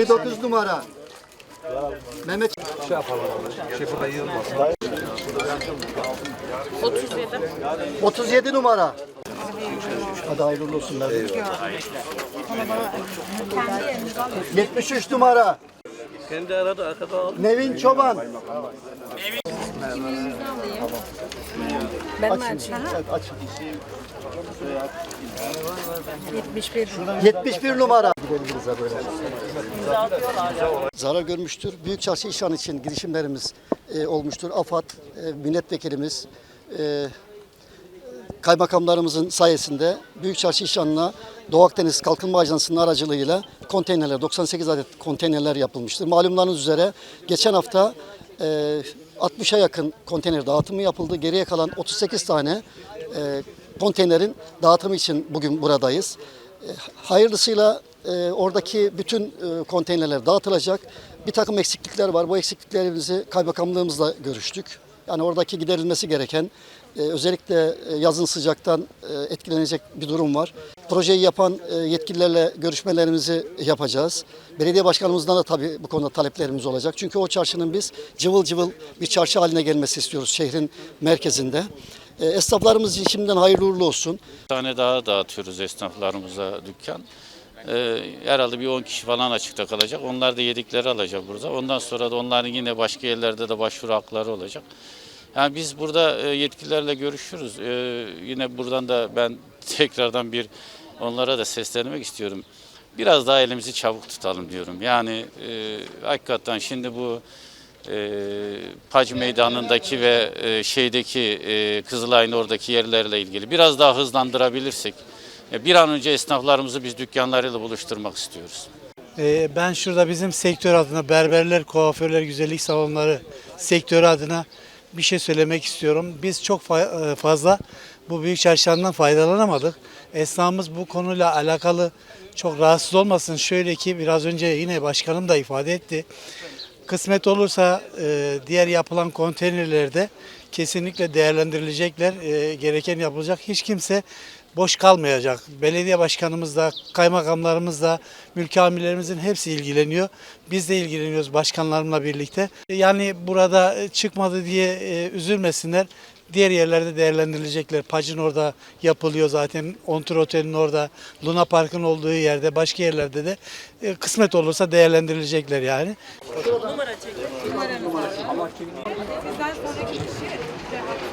59 numara. Mehmet 37 numara. Hadi hayırlı olsun. Merve. 73 numara. Kendi arada arkada al. Nevin Çoban. Ben Açın. mi açayım? Evet, açın. 71. 71 numara. Gidebiliriz ha böyle. Zarar görmüştür. Büyük çarşı işan için girişimlerimiz e, olmuştur. AFAD, e, milletvekilimiz, e, kaymakamlarımızın sayesinde Büyük Çarşı işanına Doğu Akdeniz Kalkınma Ajansı'nın aracılığıyla konteynerler, 98 adet konteynerler yapılmıştır. Malumlarınız üzere geçen hafta 60'a yakın konteyner dağıtımı yapıldı. Geriye kalan 38 tane e, konteynerin dağıtımı için bugün buradayız. E, Hayırlısıyla e, oradaki bütün e, konteynerler dağıtılacak. Bir takım eksiklikler var. Bu eksikliklerimizi kaymakamlığımızla görüştük. Yani oradaki giderilmesi gereken e, özellikle e, yazın sıcaktan e, etkilenecek bir durum var. Projeyi yapan yetkililerle görüşmelerimizi yapacağız. Belediye başkanımızdan da tabii bu konuda taleplerimiz olacak. Çünkü o çarşının biz cıvıl cıvıl bir çarşı haline gelmesi istiyoruz şehrin merkezinde. Esnaflarımız için şimdiden hayırlı uğurlu olsun. Bir tane daha dağıtıyoruz esnaflarımıza dükkan. Ee, herhalde bir 10 kişi falan açıkta kalacak. Onlar da yedikleri alacak burada. Ondan sonra da onların yine başka yerlerde de başvuru hakları olacak. Yani biz burada e, yetkililerle görüşürüz. Ee, yine buradan da ben tekrardan bir onlara da seslenmek istiyorum. Biraz daha elimizi çabuk tutalım diyorum. Yani e, hakikaten şimdi bu e, Pac Meydanı'ndaki ve e, şeydeki e, Kızılay'ın oradaki yerlerle ilgili biraz daha hızlandırabilirsek bir an önce esnaflarımızı biz dükkanlarıyla buluşturmak istiyoruz. Ee, Ben şurada bizim sektör adına berberler, kuaförler, güzellik salonları sektörü adına bir şey söylemek istiyorum. Biz çok e, fazla bu büyük çarşıdan faydalanamadık. Esnafımız bu konuyla alakalı çok rahatsız olmasın. Şöyle ki biraz önce yine başkanım da ifade etti. Kısmet olursa e, diğer yapılan konteynerlerde kesinlikle değerlendirilecekler. E, gereken yapılacak. Hiç kimse boş kalmayacak. Belediye başkanımız da, kaymakamlarımız da, mülki amirlerimizin hepsi ilgileniyor. Biz de ilgileniyoruz başkanlarımla birlikte. Yani burada çıkmadı diye e, üzülmesinler. Diğer yerlerde değerlendirilecekler. Pacın orada yapılıyor zaten. Ontur Otel'in orada, Luna Park'ın olduğu yerde, başka yerlerde de e, kısmet olursa değerlendirilecekler yani. Numara çekin. Var. Sizden sonraki kişi